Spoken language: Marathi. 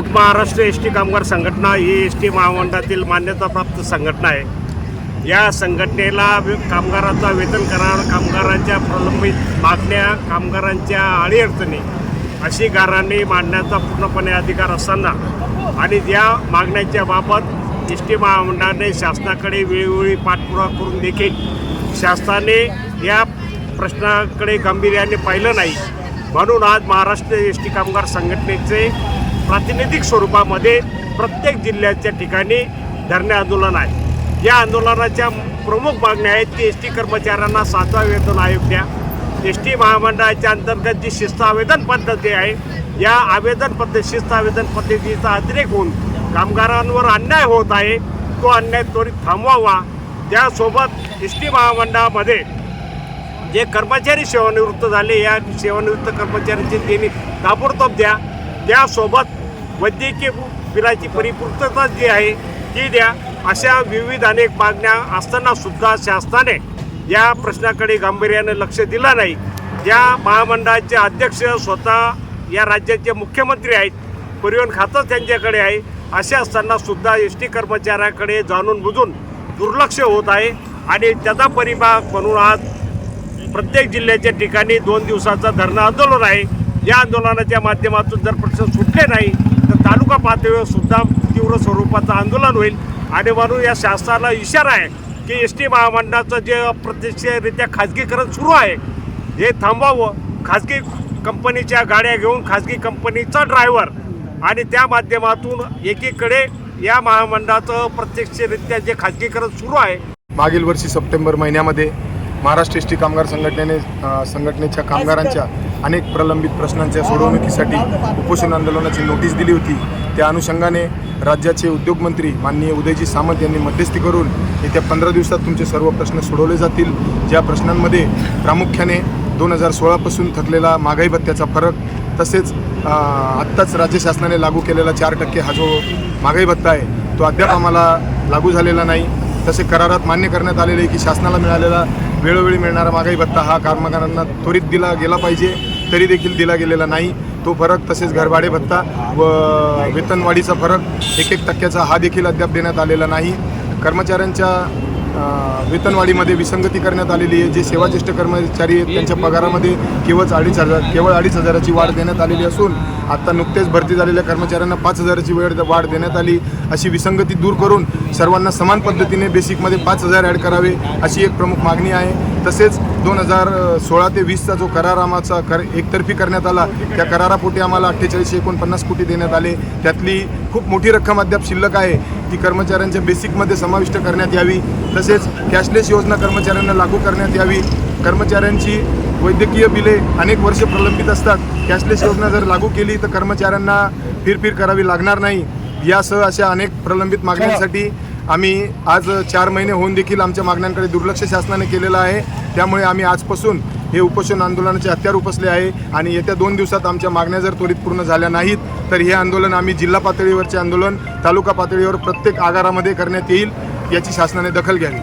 आज महाराष्ट्र एस टी कामगार संघटना ही एस टी महामंडळातील मान्यताप्राप्त संघटना आहे. या संघटनेला कामगारांचा वेतन करार कामगारांच्या प्रलंबित मागण्या कामगारांच्या अडीअडचणी अशी गारांनी मांडण्याचा पूर्णपणे अधिकार असताना आणि या मागण्यांच्या बाबत एस टी महामंडळाने शासनाकडे वेळोवेळी पाठपुरावा करून देखील शासनाने या प्रश्नाकडे गांभीर्याने पाहिलं नाही. म्हणून आज महाराष्ट्र एस टी कामगार संघटनेचे प्रातिनिधिक स्वरूपामध्ये प्रत्येक जिल्ह्याच्या ठिकाणी धरणे आंदोलन आहे. या आंदोलनाच्या प्रमुख मागण्या आहेत की एस टी कर्मचाऱ्यांना सातवा वेतन आयोग द्या. एस टी महामंडळाच्या अंतर्गत जी शिस्त आवेदन पद्धती आहे या आवेदन पद्धती शिस्त आवेदन पद्धतीचा अतिरेक होऊन कामगारांवर अन्याय होत आहे तो अन्याय त्वरित थांबवावा. त्यासोबत एस टी महामंडळामध्ये जे कर्मचारी सेवानिवृत्त झाले या सेवानिवृत्त कर्मचाऱ्यांची त्यांनी ताबडतोब द्या. त्यासोबत वैद्यकीय बिलाची परिपूर्तता जी आहे ती द्या. अशा विविध अनेक मागण्या असताना सुद्धा शासनाने या प्रश्नाकडे गांभीर्याने लक्ष दिलं नाही. ज्या महामंडळाचे अध्यक्ष स्वतः या राज्याचे मुख्यमंत्री आहेत परिवहन खातं त्यांच्याकडे आहे असे असताना सुद्धा एस टी कर्मचाऱ्याकडे जाणून बुजून दुर्लक्ष होत आहे. आणि त्याचा परिभाग म्हणून आज प्रत्येक जिल्ह्याच्या ठिकाणी दोन दिवसाचा धरणं आंदोलन आहे. या आंदोलनाच्या माध्यमातून जर प्रश्न सुटले नाही तालुका पातळीवर सुद्धा तीव्र स्वरूपाचं आंदोलन होईल. आणि म्हणून या शासनाला इशारा आहे की एस टी महामंडळाचं जे अप्रत्यक्षरित्या खाजगीकरण सुरू आहे हे थांबवावं खाजगी कंपनीच्या गाड्या घेऊन खाजगी कंपनीचा ड्रायव्हर आणि त्या माध्यमातून एकीकडे या महामंडळाचं प्रत्यक्षरित्या जे खाजगीकरण सुरू आहे. मागील वर्षी सप्टेंबर महिन्यामध्ये महाराष्ट्र एस टी कामगार संघटनेने संघटनेच्या कामगारांच्या अनेक प्रलंबित प्रश्नांच्या सोडवणुकीसाठी उपोषण आंदोलनाची नोटीस दिली होती. त्या अनुषंगाने राज्याचे उद्योगमंत्री माननीय उदयजी सामंत यांनी मध्यस्थी करून येत्या पंधरा दिवसात तुमचे सर्व प्रश्न सोडवले जातील. ज्या प्रश्नांमध्ये प्रामुख्याने दोन हजार सोळापासून थकलेला महागाई भत्त्याचा फरक तसेच आत्ताच राज्य शासनाने लागू केलेला चार टक्के हा जो महागाई भत्ता आहे तो अद्याप आम्हाला लागू झालेला नाही. तसे करारात मान्य करण्यात आलेले आहे की शासनाला मिळालेला वेळोवेळी मिळणारा महागाई भत्ता हा कामगारांना त्वरित दिला गेला पाहिजे. तरी देखील दिला गेलेला नाही. तो फरक तसेच घरभाडे भत्ता व वेतनवाढीचा फरक एक एक टक्क्याचा हा देखील अद्याप देण्यात आलेला नाही. कर्मचाऱ्यांच्या वेतनवाढीमध्ये विसंगती करण्यात आलेली आहे. जे सेवाज्येष्ठ कर्मचारी आहेत त्यांच्या पगारामध्ये केवळ अडीच हजार केवळ अडीच हजाराची वाढ देण्यात आलेली असून आत्ता नुकतेच भरती झालेल्या कर्मचाऱ्यांना पाच हजाराची वेळ वाढ देण्यात आली. अशी विसंगती दूर करून सर्वांना समान पद्धतीने बेसिकमध्ये पाच हजार ॲड करावे अशी एक प्रमुख मागणी आहे. तसेच दोन हजार सोळा ते वीसचा जो करार आम्हाचा कर एकतर्फी करण्यात आला त्या करारापोटी आम्हाला अठ्ठेचाळीसशे एकोणपन्नास कोटी देण्यात आले. त्यातली खूप मोठी रक्कम अद्याप शिल्लक आहे ती कर्मचाऱ्यांच्या बेसिकमध्ये समाविष्ट करण्यात यावी. तसेच कॅशलेस योजना कर्मचाऱ्यांना लागू करण्यात यावी. कर्मचाऱ्यांची वैद्यकीय बिले अनेक वर्षे प्रलंबित असतात. कॅशलेस योजना जर लागू केली तर कर्मचाऱ्यांना फिरफिर करावी लागणार नाही. यासह अशा अनेक प्रलंबित मागण्यांसाठी आम्ही आज चार महिने होऊन देखील आमच्या मागण्यांकडे दुर्लक्ष शासनाने केलेलं आहे. त्यामुळे आम्ही आजपासून हे उपोषण आंदोलनाचे हत्यार उपसले आहे आणि येत्या दोन दिवसात आमच्या मागण्या जर त्वरित पूर्ण झाल्या नाहीत तर हे आंदोलन आम्ही जिल्हा पातळीवरचे आंदोलन तालुका पातळीवर प्रत्येक आगारामध्ये करण्यात येईल याची शासनाने दखल घ्यावी.